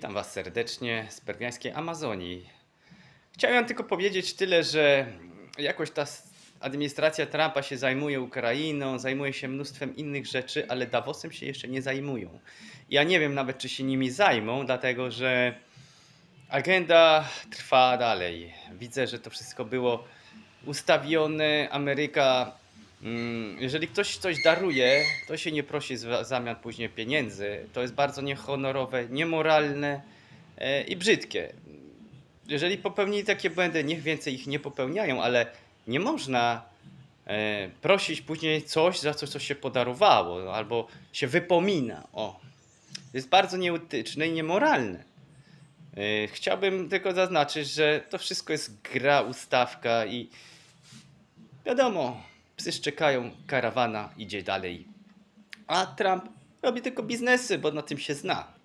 Witam Was serdecznie z permiańskiej Amazonii. Chciałem tylko powiedzieć tyle, że jakoś ta administracja Trumpa się zajmuje Ukrainą, zajmuje się mnóstwem innych rzeczy, ale Davosem się jeszcze nie zajmują. Ja nie wiem nawet, czy się nimi zajmą, dlatego że agenda trwa dalej. Widzę, że to wszystko było ustawione. Ameryka, jeżeli ktoś coś daruje, to się nie prosi w zamian później pieniędzy. To jest bardzo niehonorowe, niemoralne e, i brzydkie. Jeżeli popełnili takie błędy, niech więcej ich nie popełniają, ale nie można e, prosić później coś, za co coś się podarowało, no, albo się wypomina. O. Jest bardzo nieetyczne i niemoralne. E, Chciałbym tylko zaznaczyć, że to wszystko jest gra, ustawka i wiadomo, psy szczekają, karawana idzie dalej. A Trump robi tylko biznesy, bo na tym się zna.